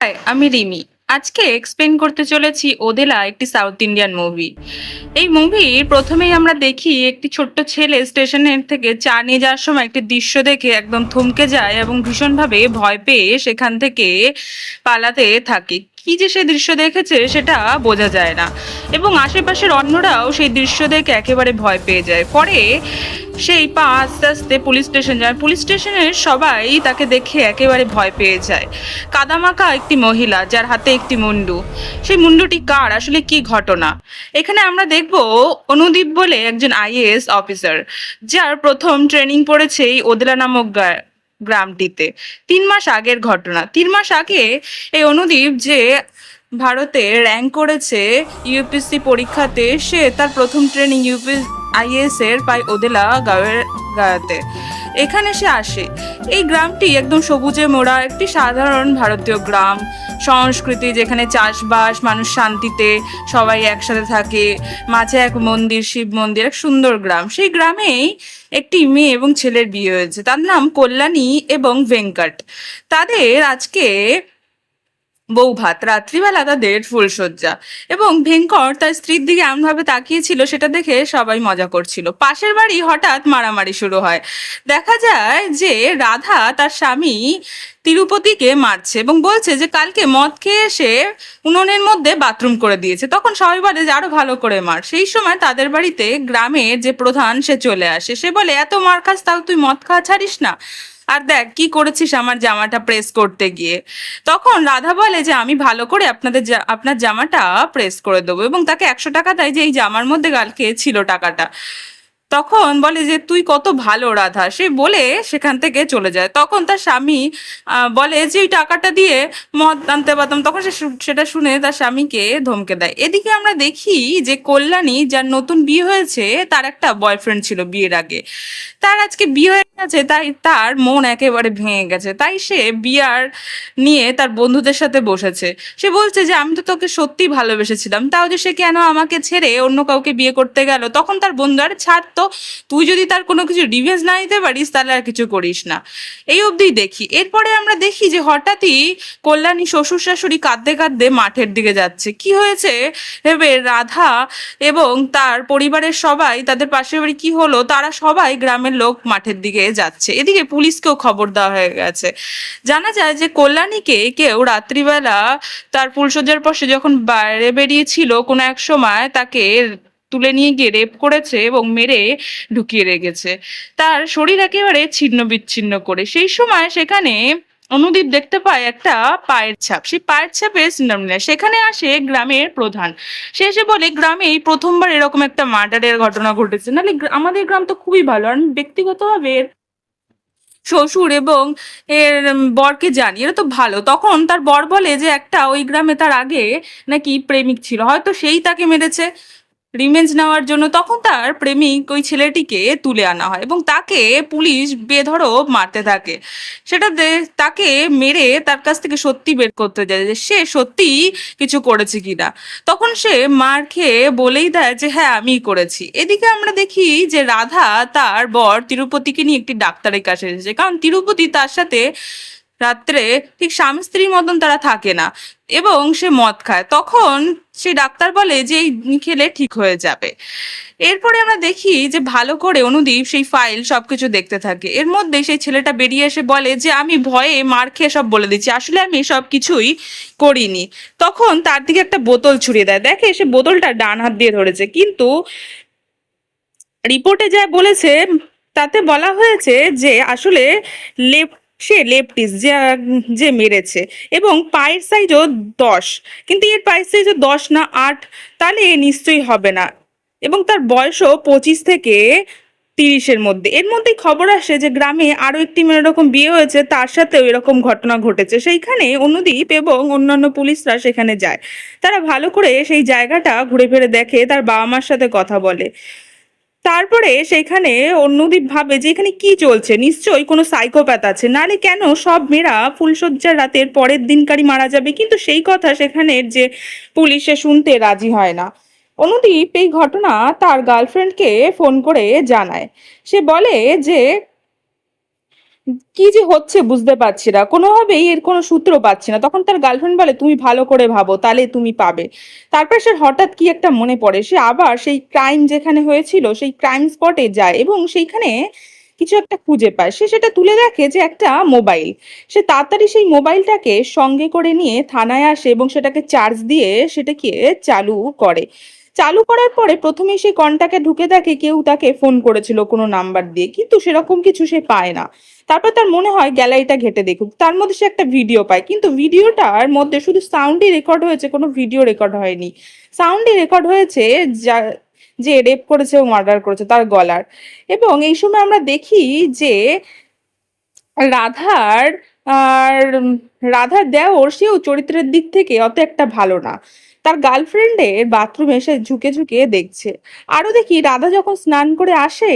High আমি রিমি। আজকে explain করতে চলেছি ওদেলা একটি সাউথ ইন্ডিয়ান মুভি এই মুভির প্রথমেই আমরা দেখি একটি ছোট্ট ছেলে স্টেশনের থেকে চা নিয়ে যাওয়ার সময় একটি দৃশ্য দেখে একদম থমকে যায় এবং ভীষণভাবে ভয় পেয়ে সেখান থেকে পালাতে থাকে। কি যে সে দৃশ্য দেখেছে সেটা বোঝা যায় না। এবং আশেপাশের অন্যরাও সেই দৃশ্য দেখে একেবারে ভয় পেয়ে যায়। পরে সেই পা আস্তে আস্তে পুলিশ স্টেশন যায়। পুলিশ স্টেশনের সবাই তাকে দেখে একেবারে ভয় পেয়ে যায়। কাদামাকা একটি মহিলা যার হাতে একটি মুন্ডু। সেই মুন্ডুটি কার? আসলে কি ঘটনা? এখানে আমরা দেখব অনুদীপ বলে একজন আইএএস অফিসার, যার প্রথম ট্রেনিং পড়েছে এই ওদলা নামক গ্রামটিতে। তিন মাস আগের ঘটনা। তিন মাস আগে এই অনুদীপ যে ভারতে র্যাঙ্ক করেছে ইউপিএসসি পরীক্ষাতে, সে তার প্রথম ট্রেনিং ইউপি আইএস এর পায় ওদেলা গাঁয়ের গাঁতে এখানে সে আসে। এই গ্রামটি একদম সবুজে মোড়া একটি সাধারণ ভারতীয় গ্রাম। সংস্কৃতি যেখানে চাষবাস, মানুষ শান্তিতে, সবাই একসাথে থাকে। মাঝে এক মন্দির, শিব মন্দির, এক সুন্দর গ্রাম। সেই গ্রামেই একটি মেয়ে এবং ছেলের বিয়ে হয়েছে। তার নাম কল্যাণী এবং ভেঙ্কট। তাদের আজকে বৌভাত, রাত্রিবেলা তাদের ফুলশয্যা। এবং ভেঙ্কর তার স্ত্রীর দিকে এমনভাবে তাকিয়েছিল, সেটা দেখে সবাই মজা করছিল। পাশের বাড়ি হঠাৎ মারামারি শুরু হয়। দেখা যায় যে রাধা তার স্বামী তিরুপতিকে মারছে এবং বলছে যে, কালকে মদ খেয়ে এসে উনুনের মধ্যে বাথরুম করে দিয়েছে। তখন সবাই বলে যে, আরও ভালো করে মার। সেই সময় তাদের বাড়িতে গ্রামের যে প্রধান সে চলে আসে। সে বলে, এত মার খাস, তাও তুই মদ খাওয়া ছাড়িস না। আর দেখ, কি করেছিস আমার জামাটা প্রেস করতে গিয়ে? তখন রাধা বলে যে, আমি ভালো করে আপনাদের আপনার জামাটা প্রেস করে দেবো এবং তাকে একশো টাকা দেয় যে, এই জামার মধ্যে গাল খেয়েছিল টাকাটা। তখন বলে যে, তুই কত ভালো, রাধা। সে বলে সেখান থেকে চলে যায়। তখন তার স্বামী বলে যে, ওই টাকাটা দিয়ে মদ আনতে পারতাম। তখন সে সেটা শুনে তার স্বামীকে ধমকে দেয়। এদিকে আমরা দেখি যে, কল্যাণী যার নতুন বিয়ে হয়েছে, তার একটা বয়ফ্রেন্ড ছিল বিয়ের আগে। তার আজকে বিয়ে হয়ে গেছে, তাই তার মন একেবারে ভেঙে গেছে। তাই সে বিয়ার নিয়ে তার বন্ধুদের সাথে বসেছে। সে বলছে যে, আমি তো তোকে সত্যি ভালোবেসেছিলাম। তাও যে সে কেন আমাকে ছেড়ে অন্য কাউকে বিয়ে করতে গেল? তখন তার বন্ধু, আর, ছাড় তো তুই যদি তার কোনো কিছু রিভেঞ্জ না নিতে পারিস, তাহলে আর কিছু করিস না। এই অবধি দেখি। এরপরে আমরা দেখি যে হঠাৎই কল্যাণী শ্বশুর শাশুড়ি কাঁদতে কাঁদতে মাঠের দিকে যাচ্ছে। কি হয়েছে? ভেবে রাধা এবং তার পরিবারের সবাই, তাদের পাশের বাড়ি কি হলো? তারা সবাই গ্রামের লোক মাঠের দিকে যাচ্ছে। এদিকে পুলিশকেও খবর দেওয়া হয়ে গেছে। জানা যায় যে কল্যাণীকে কেউ রাত্রিবেলা তার ফুলসজ্জার সে যখন বাইরে বেরিয়েছিল, কোনো এক সময় তাকে তুলে নিয়ে গিয়ে রেপ করেছে এবং মেরে ঢুকিয়ে রেখেছে। তার শরীর একেবারে ছিন্ন বিচ্ছিন্ন করে। সেই সময় সেখানে অনুদীপ দেখতে পায় একটা পায়ের ছাপ। সেই পায়ের ছাপে সিনেমা নেয়। সেখানে আসে গ্রামের প্রধান। সে এসে বলে গ্রামে এই প্রথমবার এরকম একটা মার্ডারের ঘটনা ঘটেছে। নাহলে আমাদের গ্রাম তো খুবই ভালো। আর ব্যক্তিগতভাবে শ্বশুর এবং এর বরকে জানি। এরা তো ভালো। তখন তার বর বলে যে, একটা ওই গ্রামে তার আগে নাকি প্রেমিক ছিল। হয়তো সেই তাকে মেরেছে। রিভেঞ্জ নেওয়ার জন্য তখন তার প্রেমিক ওই ছেলেটিকে তুলে আনা হয় এবং তাকে পুলিশ বেধড়ক মারতে থাকে। সেটা তাকে মেরে তার কাছ থেকে সত্যি বের করতে যায় যে সে সত্যি কিছু করেছে কিনা। তখন সে মার খেয়ে বলেই দেয় যে হ্যাঁ আমিই করেছি। এদিকে আমরা দেখি যে রাধা তার বর তিরুপতিকে নিয়ে একটি ডাক্তারের কাছে এসেছে। কারণ তিরুপতি তার সাথে রাত্রে ঠিক স্বামী স্ত্রীর মতন তারা থাকে না এবং সে মদ খায়। তখন সে ডাক্তার বলে যে এই খেলে ঠিক হয়ে যাবে। এরপরে আমরা দেখি যে ভালো করে অনুদীপ সেই ফাইল সবকিছু দেখতে থাকে। এর মধ্যে সেই ছেলেটা বেরিয়ে এসে বলে যে, আমি ভয়ে মার খেয়ে সব বলে দিচ্ছি। আসলে আমি সব কিছুই করিনি। তখন তার দিকে একটা বোতল ছুড়িয়ে দেয়। দেখে সে বোতলটা ডান হাত দিয়ে ধরেছে। কিন্তু রিপোর্টে যা বলেছে, তাতে বলা হয়েছে যে আসলে লেফট সে লেপটিস, যে যে মেরেছে। এবং পায়ের সাইজও দশ। কিন্তু এর পায়ের সাইজও দশ না আট, তাহলে এ নিশ্চয়ই হবে না। এবং তার বয়সও পঁচিশ থেকে তিরিশের মধ্যে। এর মধ্যেই খবর আসে যে, গ্রামে আরও একটি মেয়ের এরকম বিয়ে হয়েছে, তার সাথেও এরকম ঘটনা ঘটেছে। সেইখানে অনুদীপ এবং অন্যান্য পুলিশরা সেখানে যায়। তারা ভালো করে সেই জায়গাটা ঘুরে ফিরে দেখে, তার বাবা মার সাথে কথা বলে। তারপরে সেখানে অন্যদীপ ভাবে যে এখানে কি চলছে? নিশ্চয়ই কোনো সাইকোপ্যাথ আছে। নালে কেন সব মেয়েরা ফুলশয্যার রাতের পরের দিনকারই মারা যাবে? কিন্তু সেই কথা সেখানের যে পুলিশে শুনতে রাজি হয় না। অনুদীপ এই ঘটনা তার গার্লফ্রেন্ডকে ফোন করে জানায়। সে বলে যে কি যে হচ্ছে বুঝতে পারছি না। কোনোভাবেই এর কোনো সূত্র পাচ্ছি না। তখন তার গার্লফ্রেন্ড বলে, তুমি ভালো করে ভাবো, তাহলে তুমি পাবে। তারপর সে হঠাৎ কি একটা মনে পড়ে, সে আবার সেই ক্রাইম যেখানে হয়েছিল, সেই ক্রাইম স্পটে যায় এবং সেইখানে কিছু একটা খুঁজে পায়। সে সেটা তুলে দেখে যে একটা মোবাইল সে তাড়াতাড়ি সেই মোবাইলটাকে সঙ্গে করে নিয়ে থানায় আসে এবং সেটাকে চার্জ দিয়ে সেটাকে চালু করে। চালু করার পরে প্রথমে সে কন্টাক্টে ঢুকে দেখে কেউ তাকে ফোন করেছিল কোনো নাম্বার দিয়ে, কিন্তু সেরকম কিছু সে পায় না। তারপর তার মনে হয়, গ্যালারিটা ঘেটে দেখুক। তার মধ্যে সে একটা ভিডিও পায়, কিন্তু ভিডিওটার মধ্যে শুধু সাউন্ডই রেকর্ড হয়েছে, কোনো ভিডিও রেকর্ড হয়নি। সাউন্ডই রেকর্ড হয়েছে যা, যে রেপ করেছে ও মার্ডার করেছে, তার গলার। এবং এই সময় আমরা দেখি যে রাধার আর, রাধার দেওর, সেও চরিত্রের দিক থেকে অত একটা ভালো না। তার গার্লফ্রেন্ডের বাথরুমে এসে ঝুঁকে ঝুঁকে দেখছে। আরও দেখি, রাধা যখন স্নান করে আসে,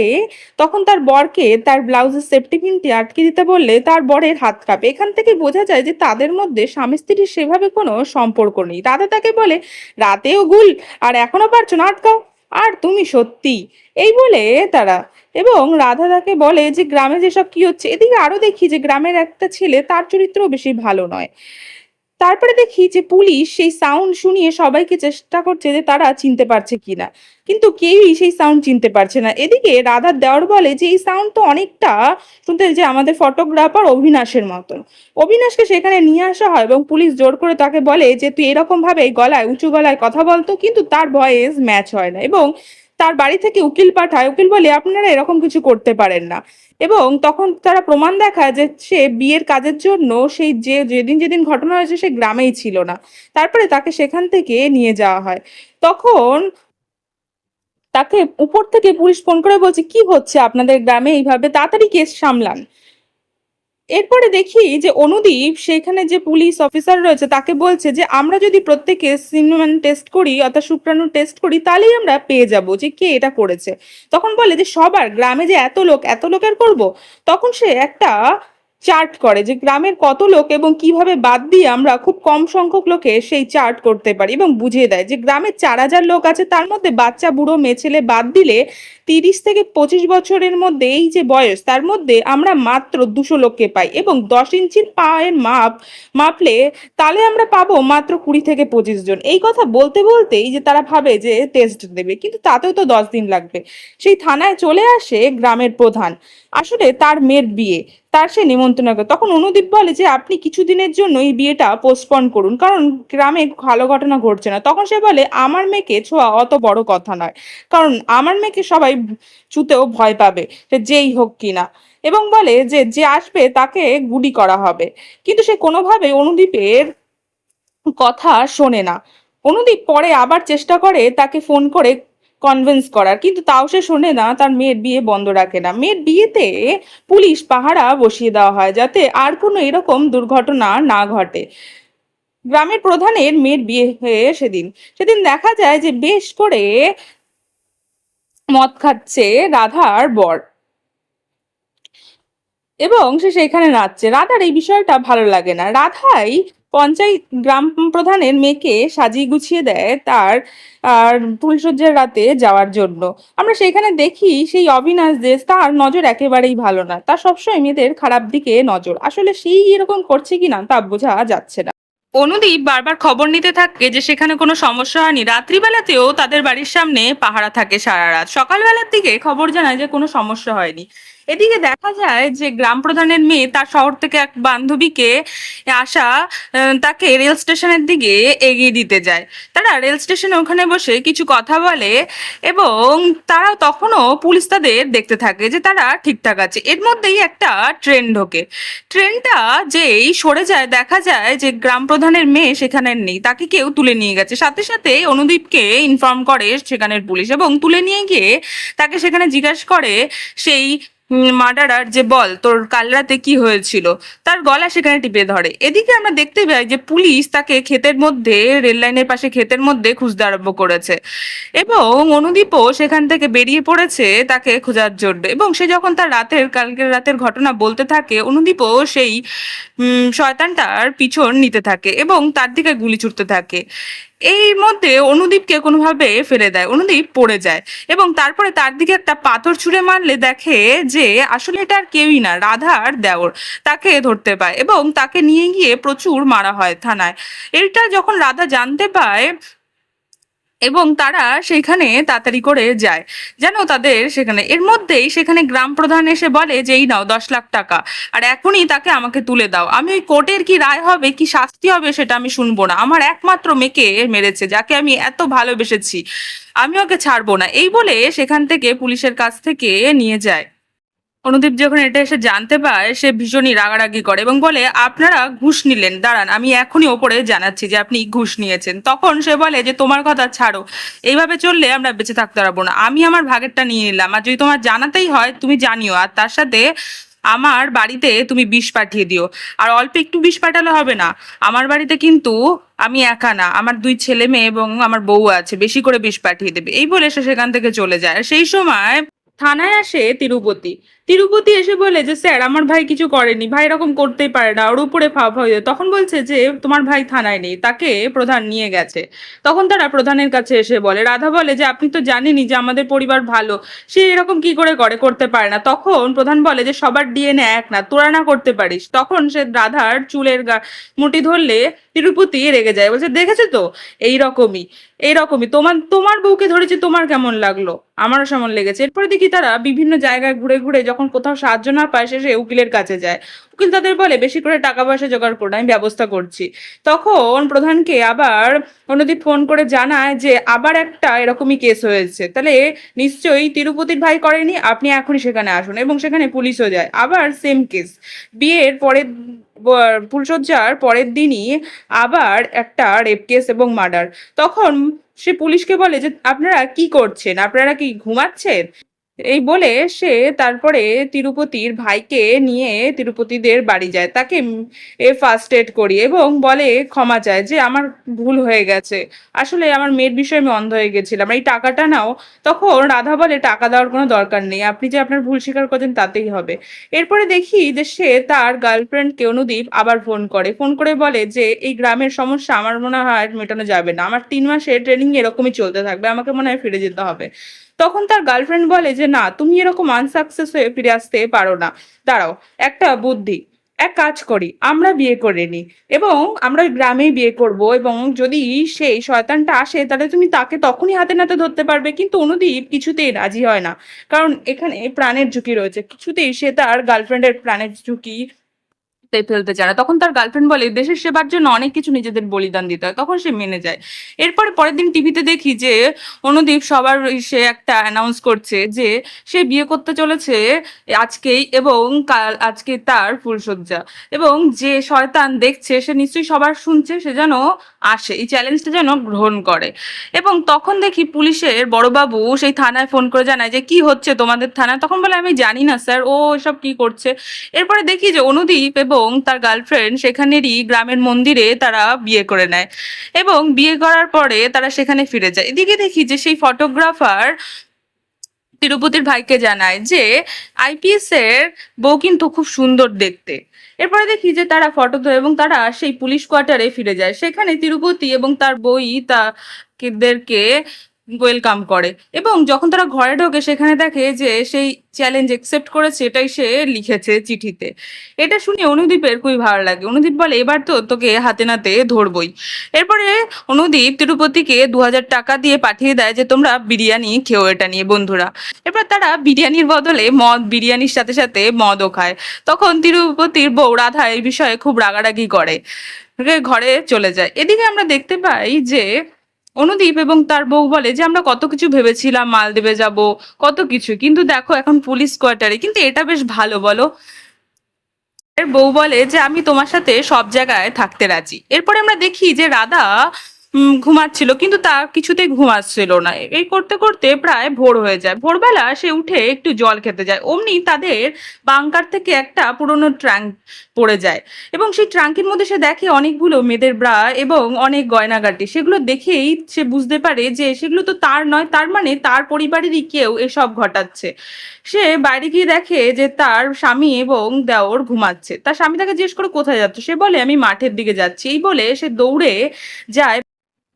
তখন তার বরকে তার ব্লাউজের সেফটি পিনটি আটকে দিতে বললে তার বরের হাত কাঁপে। এখান থেকে বোঝা যায় যে তাদের মধ্যে স্বামী স্ত্রীর সেভাবে কোনো সম্পর্ক নেই। রাধা তাকে বলে রাতেও গুল আর এখনও পারছ না, আটকাও। আর তুমি সত্যি? এই বলে তারা। এবং রাধা তাকে বলে যে, গ্রামে যেসব কি হচ্ছে? এদিকে আরও দেখি যে, গ্রামের একটা ছেলে তার চরিত্র বেশি ভালো নয়। তারপরে দেখি যে পুলিশ সেই সাউন্ড শুনিয়ে সবাইকে চেষ্টা করছে যে তারা চিনতে পারছে কিনা। কিন্তু কেউই সেই সাউন্ড চিনতে পারছে না। এদিকে রাধার দেওয়ার বলে যে, এই সাউন্ড তো অনেকটা শুনতে যে আমাদের ফটোগ্রাফার অভিনাশের মতন। অভিনাশকে সেখানে নিয়ে আসা হয় এবং পুলিশ জোর করে তাকে বলে যে, তুই এরকম ভাবে গলায়, উঁচু গলায় কথা বলতো, কিন্তু তার ভয়েস ম্যাচ হয় না। এবং তার বাড়ি থেকে উকিল পাঠায়। উকিল বলে, আপনারা এরকম কিছু করতে পারেন না। এবং তখন তারা প্রমাণ দেখায় যে সে বিয়ের কাজের জন্য সেই যে যেদিন যেদিন ঘটনা হয়েছে সে গ্রামেই ছিল না। তারপরে তাকে সেখান থেকে নিয়ে যাওয়া হয়। তখন তাকে উপর থেকে পুলিশ ফোন করে বলছে, কি হচ্ছে আপনাদের গ্রামে এইভাবে? তাড়াতাড়ি কেস সামলান। এরপরে দেখি যে অনুদীপ, সেখানে যে পুলিশ অফিসার রয়েছে, তাকে বলছে যে, আমরা যদি প্রত্যেকে সিনেমান টেস্ট করি, অর্থাৎ শুক্রাণু টেস্ট করি, তাহলেই আমরা পেয়ে যাব যে কে এটা করেছে। তখন বলে যে, সবার গ্রামে যে এত লোক, এত লোকের করব? তখন সে একটা চার্ট করে যে গ্রামের কত লোক এবং কীভাবে বাদ দিয়ে আমরা খুব কম সংখ্যক লোকে সেই চার্ট করতে পারি এবং বুঝিয়ে দেয় যে গ্রামে চার হাজার লোক আছে, তার মধ্যে বাচ্চা, বুড়ো, মেয়ে, ছেলে বাদ দিলে তিরিশ থেকে পঁচিশ বছরের মধ্যে এই যে বয়স, তার মধ্যে আমরা মাত্র দুশো লোককে পাই এবং দশ ইঞ্চির পায়ের মাপ মাপলে তাহলে আমরা পাবো মাত্র কুড়ি থেকে পঁচিশ জন। এই কথা বলতে বলতেই যে তারা ভাবে যে টেস্ট দেবে, কিন্তু তাতেও তো দশ দিন লাগবে। সেই থানায় চলে আসে গ্রামের প্রধান। আসলে তার মেয়ের বিয়ে। তার সে নিমন্ত্রণ করে তখন অনুদীপ বলে যে, আপনি কিছুদিনের জন্য এই বিয়েটা পোস্টপন করুন, কারণ গ্রামে ভালো ঘটনা ঘটছে না। তখন সে বলে, আমার মেয়েকে ছোঁয়া অত বড় কথা নয়, কারণ আমার মেয়েকে সবাই ছুতেও ভয় পাবে সে যেই হোক কিনা এবং বলে যে যে আসবে তাকে গুলি করা হবে। কিন্তু সে কোনোভাবে অনুদীপের কথা শোনে না। অনুদীপ পরে আবার চেষ্টা করে তাকে ফোন করে কনভিন্স করার। কিন্তু তাও সে শোনে না, তার মেয়ের বিয়ে বন্ধ রাখে না। মেয়ের বিয়েতে পুলিশ পাহারা বসিয়ে দেওয়া হয় যাতে আর কোনো এরকম দুর্ঘটনা না ঘটে। গ্রামের প্রধানের মেয়ের বিয়ে হয়ে সেদিন। সেদিন দেখা যায় যে বেশ করে মদ খাচ্ছে রাধার বর। এবং সে সেখানে নাচছে। রাধার এই বিষয়টা ভালো লাগে না। রাধাই পঞ্চায়েত গ্রাম প্রধানের মেয়েকে সাজিয়ে গুছিয়ে দেয় তার, আর ফুলসজ্জার রাতে যাওয়ার জন্য। আমরা সেখানে দেখি সেই অবিনাশ দেশ, তার নজর একেবারেই ভালো না। তার সবসময় মেয়েদের খারাপ দিকে নজর। আসলে সেই এরকম করছে কিনা তা বোঝা যাচ্ছে না। অনুদীপ বারবার খবর নিতে থাকে যে সেখানে কোনো সমস্যা হয়নি। রাত্রিবেলাতেও তাদের বাড়ির সামনে পাহারা থাকে সারা রাত। সকালবেলার দিকে খবর জানায় যে কোনো সমস্যা হয়নি। এদিকে দেখা যায় যে গ্রাম প্রধানের মেয়ে তার শহর থেকে এক বান্ধবীকে আসা তাকে রেল স্টেশনের দিকে এগিয়ে দিতে যায়। তারা রেল স্টেশনে ওখানে বসে কিছু কথা বলে এবং তারা তখনও পুলিশ তাদের দেখতে থাকে যে তারা ঠিকঠাক আছে। এর মধ্যেই একটা ট্রেন ঢোকে। ট্রেনটা যেই সরে যায়, দেখা যায় যে গ্রাম প্রধানের মেয়ে সেখানে নেই, তাকে কেউ তুলে নিয়ে গেছে। সাথে সাথে অনুদীপকে ইনফর্ম করে সেখানের পুলিশ এবং তুলে নিয়ে গিয়ে তাকে সেখানে জিজ্ঞাসা করে সেই মার্ডারার যে বল, তোর কাল রাতে কি হয়েছিল? তার গলা সেখানে টিপে ধরে। এদিকে আমরা দেখতে পাই যে পুলিশ তাকে ক্ষেতের মধ্যে, রেল লাইনের পাশে ক্ষেতের মধ্যে খুঁজতে আরম্ভ করেছে। এবং অনুদীপও সেখান থেকে বেরিয়ে পড়েছে তাকে খোঁজার জন্য। এবং সে যখন তার রাতের, কালকের রাতের ঘটনা বলতে থাকে, অনুদীপও সেই শয়তানটার পিছন নিতে থাকে এবং তার দিকে গুলি ছুটতে থাকে। এই মধ্যে অনুদীপকে কোনোভাবে ফেলে দেয়, অনুদীপ পড়ে যায় এবং তারপরে তার দিকে একটা পাথর ছুঁড়ে মারলে দেখে যে আসলে এটা আর কেউই না রাধার দেওর, তাকে ধরতে পায় এবং তাকে নিয়ে গিয়ে প্রচুর মারা হয় থানায়। এটা যখন রাধা জানতে পায় এবং তারা সেখানে তাড়াতাড়ি করে যায়। যেন তাদের সেখানে, এর মধ্যেই সেখানে গ্রাম প্রধান এসে বলে যে, এই নাও, দশ লাখ টাকা। আর এখনই তাকে আমাকে তুলে দাও। আমি ওই কোর্টের কি রায় হবে, কি শাস্তি হবে সেটা আমি শুনব না। আমার একমাত্র মেয়েকে মেরেছে, যাকে আমি এত ভালোবেসেছি। আমি ওকে ছাড়বো না। এই বলে সেখান থেকে পুলিশের কাছ থেকে নিয়ে যায়। অনুদীপ যখন এটা এসে জানতে পায়, সে ভীষণই রাগারাগি করে এবং বলে, আপনারা ঘুষ নিলেন, দাঁড়ান, আমি এখনই ওপরে জানাচ্ছি যে আপনি ঘুষ নিয়েছেন। তখন সে বলে যে, তোমার কথা ছাড়ো, এইভাবে চললে আমরা বেঁচে থাকতে পারব না। আমি আমার ভাগেরটা নিয়ে নিলাম আর যদি তোমার জানাতেই হয়, তুমি জানিও, আর তার সাথে আমার বাড়িতে তুমি বিষ পাঠিয়ে দিও। আর অল্প একটু বিষ পাঠালে হবে না। আমার বাড়িতে কিন্তু আমি একা না, আমার দুই ছেলে মেয়ে এবং আমার বউ আছে, বেশি করে বিষ পাঠিয়ে দেবে। এই বলে সে সেখান থেকে চলে যায়। সেই সময় থানায় আসে তিরুপতি। তিরুপতি এসে বলে যে, স্যার, আমার ভাই কিছু করেনি। ভাই এরকম করতেই পারে না। ওর উপরে ফাপ হয়ে তখন বলছে যে, তোমার ভাই থানায় নেই। তাকে প্রধান নিয়ে গেছে। তখন তারা প্রধানের কাছে এসে বলে, রাধা বলে যে, আপনি তো জানেনই যে, আমাদের পরিবার ভালো। সে এরকম কি করে করে, করতে পারে না? তখন প্রধান বলে যে, সবার ডিএনএ এক না। তোরা না করতে পারিস। তখন সে রাধার চুলের মুঠি ধরলে তিরুপতি রেগে যায়। বলছে, দেখেছে তো? এই রকমই এইরকমই। তোমার তোমার বউকে ধরেছে, তোমার কেমন লাগল? আমারও সেমন লেগেছে। এরপরে দেখি তারা বিভিন্ন জায়গায় ঘুরে ঘুরে যখন কোথাও সাহায্য না পায়, সে উকিলের কাছে যায়। উকিল তাদের বলে, বেশি করে টাকা পয়সা জোগাড় করে, আমি ব্যবস্থা করছি। তখন প্রধানকে আবার অনুদীপ ফোন করে জানায় যে, আবার একটা এরকমই কেস হয়েছে। তাহলে নিশ্চয়ই তিরুপতির ভাই করেনি, আপনি এখনই সেখানে আসুন। এবং সেখানে পুলিশও যায়। আবার সেম কেস বিয়ের পরের ফুলশয্যার পরের দিনই আবার একটা রেপ কেস এবং মার্ডার তখন সে পুলিশকে বলে যে, আপনারা কি করছেন? আপনারা কি ঘুমাচ্ছেন? এই বলে সে তারপরে তিরুপতির ভাইকে নিয়ে তিরুপতিদের বাড়ি যায়। তাকে এ ফার্স্ট এড করি এবং বলে, ক্ষমা চায় যে আমার ভুল হয়ে গেছে। আসলে আমার মেয়ের বিষয়ে আমি অন্ধ হয়ে গেছিলাম। এই টাকাটা নাও। তখন রাধা বলে, টাকা দেওয়ার কোনো দরকার নেই। আপনি যে আপনার ভুল স্বীকার করছেন তাতেই হবে। এরপরে দেখি যে সে তার গার্লফ্রেন্ডকে অনুদীপ আবার ফোন করে। ফোন করে বলে যে, এই গ্রামের সমস্যা আমার মনে হয় মেটানো যাবে না। আমার তিন মাসের ট্রেনিং এরকমই চলতে থাকবে। আমাকে মনে হয় ফিরে যেতে হবে। তখন তার গার্লফ্রেন্ড বলে যে, না, তুমি এরকম আনসাকসেস হয়ে ফিরে আসতে পারো না। দাঁড়াও, একটা বুদ্ধি, এক কাজ করি, আমরা বিয়ে করে নিই। এবং আমরা গ্রামেই বিয়ে করব এবং যদি সেই শয়তানটা আসে, তাহলে তুমি তাকে তখনই হাতে নাতে ধরতে পারবে। কিন্তু অনুদীপ কিছুতেই রাজি হয় না। কারণ এখানে প্রাণের ঝুঁকি রয়েছে। কিছুতেই সে তার গার্লফ্রেন্ডের প্রাণের ঝুঁকি তে ফেলতে চায় না। তখন তার গার্লফ্রেন্ড বলে, দেশের সেবার জন্য অনেক কিছু নিজেদের বলিদান দিতে হয়। তখন সে মেনে যায়। এরপরে পরের দিন টিভিতে দেখি যে, অনুদীপ সবার সে একটা অ্যানাউন্স করছে যে, সে বিয়ে করতে চলেছে আজকেই এবং কাল, আজকে তার ফুলসজ্জা এবং যে শয়তান দেখছে, সে নিশ্চয়ই সবার শুনছে, সে যেন আসে, এই চ্যালেঞ্জটা যেন গ্রহণ করে। এবং তখন দেখি পুলিশের বড়বাবু সেই থানায় ফোন করে জানায় যে, কি হচ্ছে তোমাদের থানায়? তখন বলে, আমি জানি না স্যার, ও এসব কি করছে? এরপরে দেখি যে, অনুদীপ এবং তার গার্লফ্রেন্ড সেখানেরই গ্রামের মন্দিরে তারা বিয়ে করে নেয়। এবং বিয়ে করার পরে তারা সেখানে ফিরে যায়। এদিকে দেখি যে সেই ফটোগ্রাফার তিরুপতির ভাইকে জানায় যে আইপিএস এর বউ কিন্তু খুব সুন্দর দেখতে। এরপরে দেখি যে তারা ফটো তোলে এবং তারা সেই পুলিশ কোয়ার্টারে ফিরে যায়। সেখানে তিরুপতি এবং তার বই তাদেরকে ওয়েলকাম করে। এবং যখন তারা ঘরে ঢোকে, সেখানে দেখে যে সেই চ্যালেঞ্জ একসেপ্ট করেছে, এটাই সে লিখেছে চিঠিতে। এটা শুনে অনুদীপের খুবই ভালো লাগে। অনুদীপ বলে, এবার তো তোকে হাতে নাতে ধরবই। এরপরে অনুদীপ তিরুপতিকে দু হাজার টাকা দিয়ে পাঠিয়ে দেয় যে, তোমরা বিরিয়ানি খেও এটা নিয়ে, বন্ধুরা। এরপর তারা বিরিয়ানির বদলে মদ, বিরিয়ানির সাথে সাথে মদও খায়। তখন তিরুপতির বউ রাধা এই বিষয়ে খুব রাগারাগি করে। ঘরে চলে যায়। এদিকে আমরা দেখতে পাই যে অনুদীপ এবং তার বউ বলে যে, আমরা কত কিছু ভেবেছিলাম, মালদ্বীপে যাব, কত কিছু। কিন্তু দেখো, এখন পুলিশ কোয়ার্টারে। কিন্তু এটা বেশ ভালো, বলো। এর বউ বলে যে, আমি তোমার সাথে সব জায়গায় থাকতে রাজি। এরপরে আমরা দেখি যে, রাধা ঘুমাচ্ছিল, কিন্তু তা কিছুতেই ঘুমাচ্ছিল না। এই করতে করতে প্রায় ভোর হয়ে যায়। ভোরবেলা সে উঠে একটু জল খেতে যায়। অমনি তাদের বাংকার থেকে একটা পুরনো ট্রাঙ্ক পড়ে যায় এবং সেই ট্রাঙ্কের মধ্যে সে দেখে অনেকগুলো মেয়েদের ব্রা এবং অনেক গয়নাগাটি। সেগুলো দেখেই সে বুঝতে পারে যে সেগুলো তো তার নয়, তার মানে তার পরিবারেরই কেউ এসব ঘটাচ্ছে। সে বাইরে গিয়ে দেখে যে তার স্বামী এবং দেওর ঘুমাচ্ছে। তার স্বামী তাকে জিজ্ঞেস করে, কোথায় যাচ্ছে? সে বলে, আমি মাঠের দিকে যাচ্ছি। এই বলে সে দৌড়ে যায়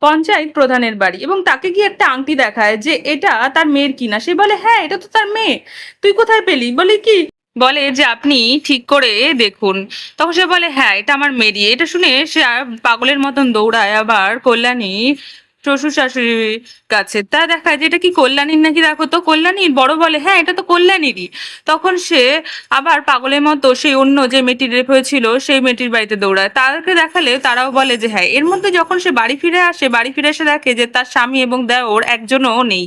পঞ্চায়েত প্রধানের বাড়ি এবং তাকে গিয়ে একটা আংটি দেখায় যে এটা তার মেয়ের কিনা। সে বলে হ্যাঁ এটা তো তার মেয়ে। তুই কোথায় পেলি? বলে কি? বলে যে, আপনি ঠিক করে দেখুন। তখন সে বলে হ্যাঁ এটা আমার মেরি এটা শুনে সে পাগলের মতন দৌড়ায় আবার কল্যাণী শ্বশুর শাশুড়ির কাছে। তা দেখায় যে এটা কি কল্যাণীর নাকি দেখো তো কল্যাণীর, বড় বলে হ্যাঁ এটা তো কল্যাণীরই। তখন সে আবার পাগলের মতো সেই অন্য যে মেয়েটি রেপ হয়েছিল, সেই মেয়েটির বাড়িতে দৌড়ায়। তাদেরকে দেখালে তারাও বলে যে হ্যাঁ এর মধ্যে যখন সে বাড়ি ফিরে আসে, বাড়ি ফিরে এসে দেখে যে তার স্বামী এবং দেওর একজনও নেই,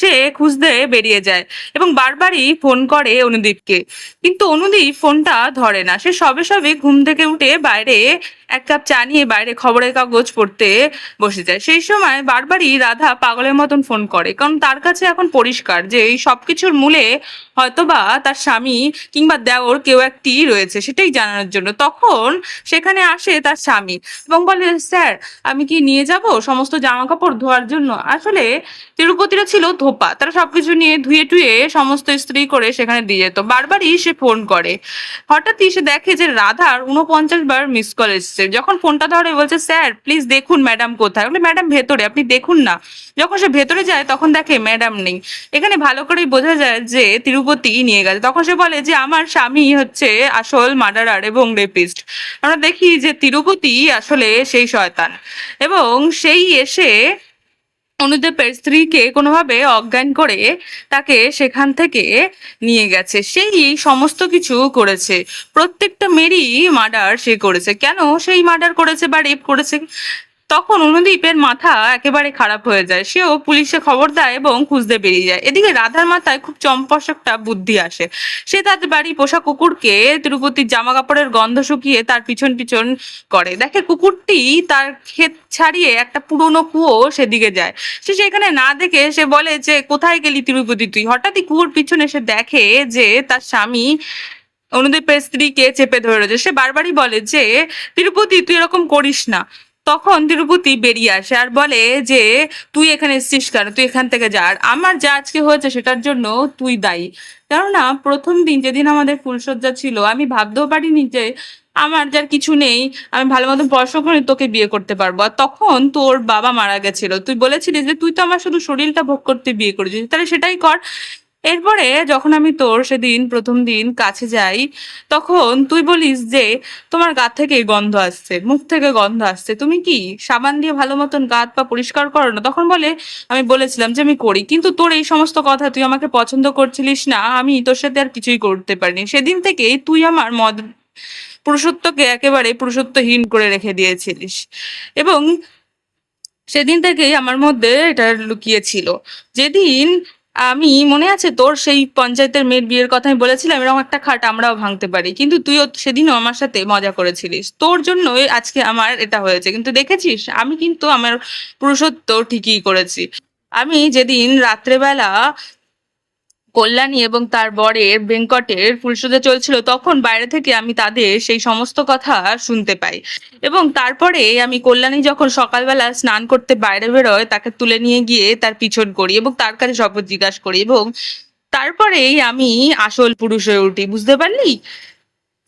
সে খুঁজতে বেরিয়ে যায় এবং বারবারই ফোন করে অনুদীপকে। কিন্তু অনুদীপ ফোনটা ধরে না। সে সবে সবে ঘুম থেকে উঠে বাইরে এক কাপ চা নিয়ে বাইরে খবরের কাগজ পড়তে বসে যায়। সেই সময় বারবারই রাধা পাগলের মতন ফোন করে, কারণ তার কাছে এখন পরিষ্কার যে এই সব কিছুর মূলে হয়তোবা তার স্বামী কিংবা দেওর কেউ একটি রয়েছে, সেটাই জানানোর জন্য। তখন সেখানে আসে তার স্বামী এবং বলে, স্যার, আমি কি নিয়ে যাব? সমস্ত জামা কাপড় ধোয়ার জন্য। আসলে তিরুপতিরা ছিল ধোপা, তারা সবকিছু নিয়ে ধুয়ে টুয়ে সমস্ত স্ত্রী করে সেখানে দিয়ে যেত। বারবারই সে ফোন করে। হঠাৎই সে দেখে যে রাধার উনপঞ্চাশ বার মিস কল এসছে। যখন ফোনটা ধরে বলছে, স্যার প্লিজ দেখুন ম্যাডাম কোথায়। বলে ম্যাডাম ভেতরে, আপনি দেখুন না। যখন সে ভেতরে যায়, তখন দেখে ম্যাডাম নেই। এখানে ভালো করেই বোঝা যায় যে, তিরুপতি নিয়ে গেছে। তখন সে বলে যে, আমার স্বামী হচ্ছে আসল মার্ডারার এবং রেপিস্ট আমরা দেখি যে, তিরুপতি আসলে সেই শয়তান। এবং সেই এসে অনুদেবের স্ত্রীকে কোনোভাবে অজ্ঞান করে তাকে সেখান থেকে নিয়ে গেছে। সেই সমস্ত কিছু করেছে। প্রত্যেকটা মেয়েরই মার্ডার সে করেছে। কেন সেই মার্ডার করেছে বা রেপ করেছে? তখন অনুদীপের মাথা একেবারে খারাপ হয়ে যায়। সেও পুলিশে খবর দেয় এবং খুঁজতে বেরিয়ে যায়। এদিকে রাধার মাথায় খুব চম্পস একটা বুদ্ধি আসে। সে তার বাড়ি পোষা কুকুরকে তিরুপতির জামা কাপড়ের গন্ধ শুকিয়ে তার পিছন পিছন করে। দেখে কুকুরটি তার ক্ষেত ছাড়িয়ে একটা পুরনো কুয়ো সেদিকে যায়। সে সেখানে না দেখে সে বলে যে, কোথায় গেলি তিরুপতি তুই? হঠাৎই কুয়োর পিছনে সে দেখে যে, তার স্বামী অনুদীপের স্ত্রীকে চেপে ধরে রয়েছে সে বারবারই বলে যে, তিরুপতি, তুই এরকম করিস না। তখন তিরুপতি বেরিয়ে আসে আর বলে যে, তুই এখানে এসছিস কেন? তুই এখান থেকে যা। আর আমার যা আজকে হয়েছে সেটার জন্য তুই দায়ী। কেননা প্রথম দিন যেদিন আমাদের ফুলসজ্জা ছিল, আমি ভাবতেও পারিনি যে আমার যার কিছু নেই, আমি ভালো মতন পড়াশোনা করে তোকে বিয়ে করতে পারব। আর তখন তোর বাবা মারা গেছিল। তুই বলেছিলিস যে, তুই তো আমার শুধু শরীরটা ভোগ করতে বিয়ে করেছিস। তাহলে সেটাই কর। এরপরে যখন আমি তোর সেদিন প্রথম দিন কাছে যাই, তখন তুই বলিস যে তোমার গা থেকে গন্ধ আসছে, মুখ থেকে গন্ধ আসছে। তুমি কি সাবান দিয়ে ভালো মতন গা হাত পা পরিষ্কার করো না? তখন বলে, আমি বলেছিলাম যে আমি করি। কিন্তু তোর এই সমস্ত কথা তুই আমাকে পছন্দ করছিলিস না, আমি তোর সাথে আর কিছুই করতে পারিনি। সেদিন থেকেই তুই আমার মদ পুরুষত্বকে একেবারে পুরুষত্বহীন করে রেখে দিয়েছিলিস। এবং সেদিন থেকেই আমার মধ্যে এটা লুকিয়ে ছিল। যেদিন আমি, মনে আছে তোর সেই পঞ্চায়েতের মেয়ের বিয়ের কথা আমি বলেছিলাম, এরকম একটা খাট আমরাও ভাঙতে পারি। কিন্তু তুইও সেদিনও আমার সাথে মজা করেছিলিস। তোর জন্য আজকে আমার এটা হয়েছে। কিন্তু দেখেছিস, আমি কিন্তু আমার পুরুষত্ব ঠিকই করেছি। আমি যেদিন রাত্রেবেলা কল্যাণী এবং তার বরের বেঙ্কটের ফুলসজ্জা চলছিল, তখন বাইরে থেকে আমি তাদের সেই সমস্ত কথা শুনতে পাই। এবং তারপরে আমি কল্যাণী যখন সকালবেলা স্নান করতে বাইরে বেরোয়, তাকে তুলে নিয়ে গিয়ে তার পিছন করি এবং তার কাছে শপথ জিজ্ঞাসা করি এবং তারপরেই আমি আসল পুরুষ হয়ে উঠি, বুঝতে পারলি?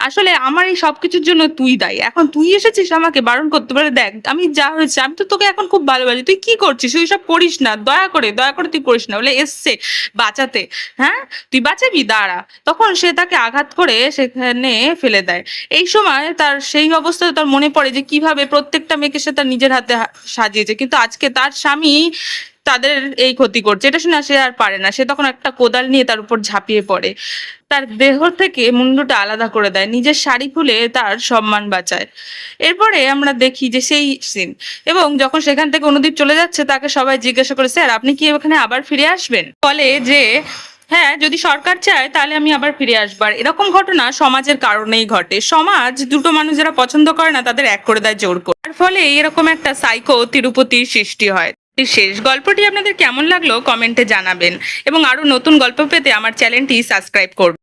আসলে আমার এই সবকিছুর জন্য তুই দায়ী। এখন তুই এসেছিস আমাকে বারণ করতে পারে দেখ, আমি যা হয়েছে, আমি তো তোকে এখন খুব ভালোবাসি। তুই কি করছিস? তুই সব করিস না। দয়া করে দয়া করে তুই করিস না। বলে, এসছে, বাঁচাতে। হ্যাঁ? তুই বাঁচাবি? দাঁড়া। তখন সে তাকে আঘাত করে সেখানে ফেলে দেয়। এই সময় তার সেই অবস্থায় তার মনে পড়ে যে, কীভাবে প্রত্যেকটা মেয়েকে সে তার নিজের হাতে সাজিয়েছে। কিন্তু আজকে তার স্বামী তাদের এই ক্ষতি করছে। এটা শুনে সে আর পারে না। সে তখন একটা কোদাল নিয়ে তার উপর ঝাঁপিয়ে পড়ে। তার দেহ থেকে মুন্ডুটা আলাদা করে দেয়। নিজের শাড়ি খুলে তার সম্মান বাঁচায়। এরপরে আমরা দেখি যে সেই সিন এবং যখন সেখান থেকে অনুদীপ চলে যাচ্ছে, তাকে সবাই জিজ্ঞাসা করে, স্যার, আপনি কি এখানে আবার ফিরে আসবেন? বলে যে হ্যাঁ যদি সরকার চায়, তাহলে আমি আবার ফিরে আসব। আর এরকম ঘটনা সমাজের কারণেই ঘটে। সমাজ, দুটো মানুষ যারা পছন্দ করে না, তাদের এক করে দেয় জোর করে। তার ফলে এরকম একটা সাইকো তিরুপতির সৃষ্টি হয়। শেষ গল্পটি আপনাদের কেমন লাগল কমেন্টে জানাবেন। এবং আরও নতুন গল্প পেতে আমার চ্যানেলটি সাবস্ক্রাইব করবেন।